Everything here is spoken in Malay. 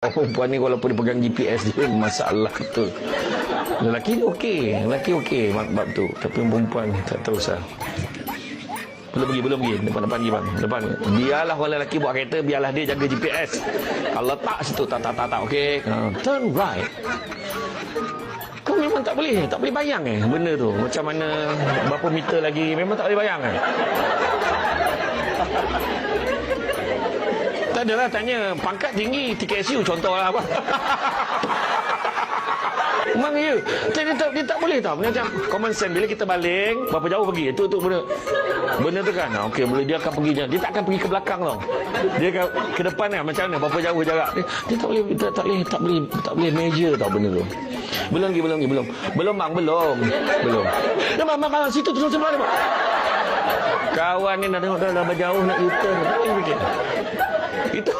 Perempuan ni walaupun dia pegang GPS dia masalah betul. Lelaki okey, lelaki okey bab tu. Tapi perempuan tak tahu sah. Belum pergi, belum pergi. Depan-depan pergi bang. Depan. Biarlah orang lelaki buat kereta, biarlah dia jaga GPS. Kalau letak situ, tak, tak, tak, tak. Okey. Uh, turn right. Kau memang tak boleh, tak boleh bayang eh benda tu. Macam mana, berapa meter lagi, memang tak boleh bayang eh. Tak adalah tanya pangkat tinggi TKSU contohlah apa. Memang ya. Dia, dia, tak, dia tak boleh tau. Macam common sense. Bila kita baling, berapa jauh pergi. Itu tu benda. Benda tu kan. ah, Okey, boleh dia akan pergi. Dia tak akan pergi ke belakang tau. Dia akan ke depan kan. Macam mana. Berapa jauh jarak. Dia, dia tak boleh, tak, tak boleh, tak boleh, tak boleh measure tau benda tu. Belum lagi, belum lagi, belum. Belum bang, belum. Belum. Dah bang, bang, bang, situ terus sebelah dia bang. Kawan ni dah tengok dah, dah berjauh nak U-turn. Apa yang fikir? itu.